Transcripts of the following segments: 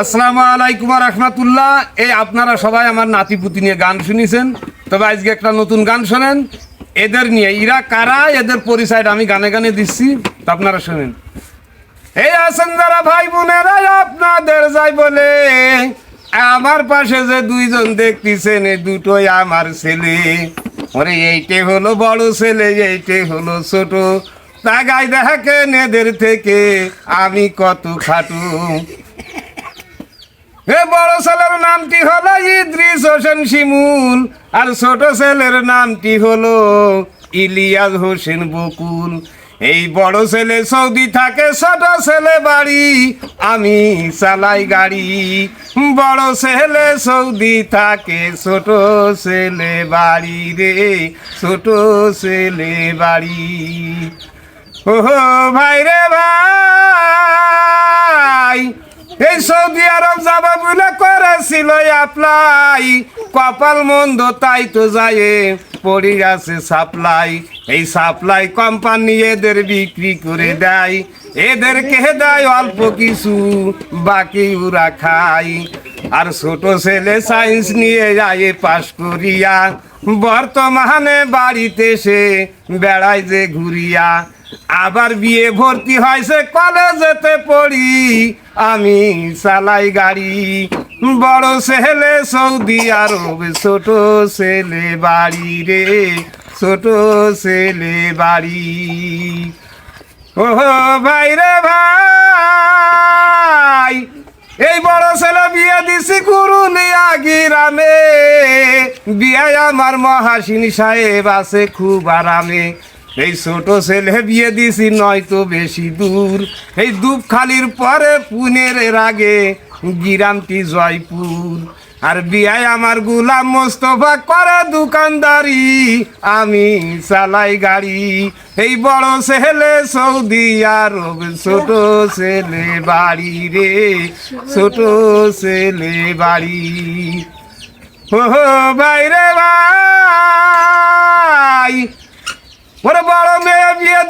আসসালামু আলাইকুম রহমতুল্লাহ। এই আপনারা সবাই আমার নাতিপুতি নিয়ে গান শুনেছেন। তবে আজকে একটা নতুন গান শোনেন। এদের নিয়ে ইরা কারা? এদের পরিচয়টা আমি গানে গানে দিচ্ছি। তো আপনারা শোনেন। এই আছেন যারা ভাই বোনেরা আপনাদের যাই বলে। আমার পাশে যে দুইজন দেখতেছেন এই দুটোই আমার ছেলে। ওরে, এইটে হলো বড় ছেলে, এইটে হলো ছোট। তাগাই দেখেন এদের থেকে আমি কত খাটু। এ বড় ছেলের নামটি হলো ইদ্রিস হোসেন শিমুল, আর ছোট ছেলের নামটি হলো ইলিয়াস হোসেন বকুল। এই বড় ছেলে সৌদি থাকে, ছোট ছেলে বাড়ি আমি চালাই গাড়ি। বড় ছেলে সৌদি থাকে, ছোট ছেলে বাড়ি রে, ছোট ছেলে বাড়ি। ও ভাই রে ভাই এই সৌদি আরব যাবা বলে করেছিল অ্যাপ্লাই কপাল মন্দ তাই তো যায় পড়ে গেছে সাপ্লাই এই সাপ্লাই কোম্পানি এদের বিক্রি করে দেয়। এদের এদেরকে দেয় অল্প কিছু, বাকি ওরা খায়। আর ছোট ছেলে সায়েন্স নিয়ে যায় পাশ করিয়া, বর্তমানে বাড়িতে সে বেড়ায় যে ঘুরিয়া। আবার বিয়ে ভর্তি হয়েছে কলেজেতে পড়ি। আমি চালাই গাড়ি, বড় ছেলে, সৌদি আরব, ছোট ছেলে বাড়ি রে, ছোট ছেলে বাড়ি। ও ভাই রে ভাই, এই বড় ছেলে বিয়ে দিছি কুরুলিয়া গিরামে বিয়ে আমার মহাসিন সাহেব আছে খুব আরামে। এই ছোট ছেলে বিয়ে দিছি নয়তো বেশি দূর। এই দুপখালির পরে পুনের আগে গিরামটি জয়পুর। আর বিয়ায় আমার গুলাম মোস্তফা করে দোকানদারি, আমি চালাই গাড়ি। এই বড় ছেলে সৌদি আরব, ছোট ছেলে বাড়ি রে, ছোট ছেলে বাড়ি। ও বাইরে ভাই ওরে বড়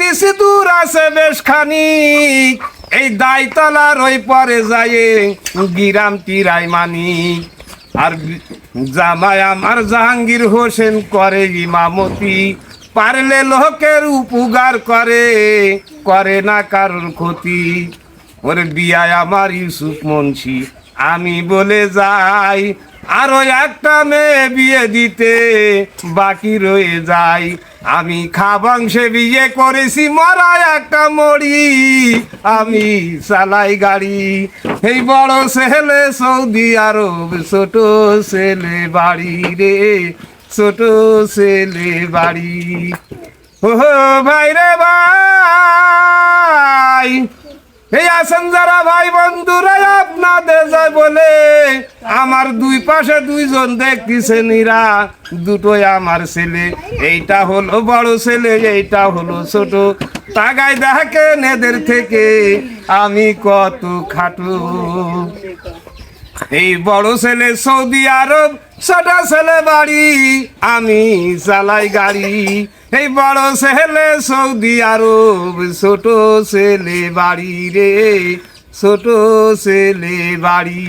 দিছি দূর আছে বেশ খানিক এই দায়তলার ওই পরে যায় গিরাম টিরাই মানি। আর জামাই আমার জাহাঙ্গীর হোসেন করে ইমামতি। পারলে লোকের উপকার করে করে না কারোর ক্ষতি। ওরে বিয়ায় আমার ইউসুফ মুন্সি, আমি বলে যাই আরও একটা মেয়ে বিয়ে দিতে বাকি রয়ে যায় আমি খাবাংশে বিয়ে করেছি, মরা একটা মরি। আমি চালাই গাড়ি, এই বড় ছেলে সৌদি আরব, ছোট ছেলে বাড়ি রে, ছোট ছেলে বাড়ি। ও ভাই রে ভাই! এই আছেন ভাই বন্ধুরা, আপনাদের বলে, আমার দুই পাশে দুইজন দেখতেছেন এরা, দুটোই আমার ছেলে। এইটা হলো বড় ছেলে, এইটা হলো ছোট। তাগায় দেখেন এদের থেকে আমি কত খাটু। এই বড় ছেলে সৌদি আরব, ছোট ছেলে বাড়ি, আমি চালাই গাড়ি। এই বড় ছেলে সৌদি আরব, ছোট ছেলে বাড়ি রে, ছোট ছেলে বাড়ি।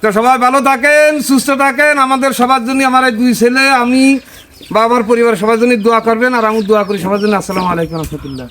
তো সবাই ভালো থাকেন, সুস্থ থাকেন, আমাদের সবার জন্য আমার এই দুই ছেলে, আমি বা আমার পরিবার সবার জন্য দোয়া করবেন, আর আমি দোয়া করি সবার জন্য। আসসালামু আলাইকুম রহমতুল্লাহ।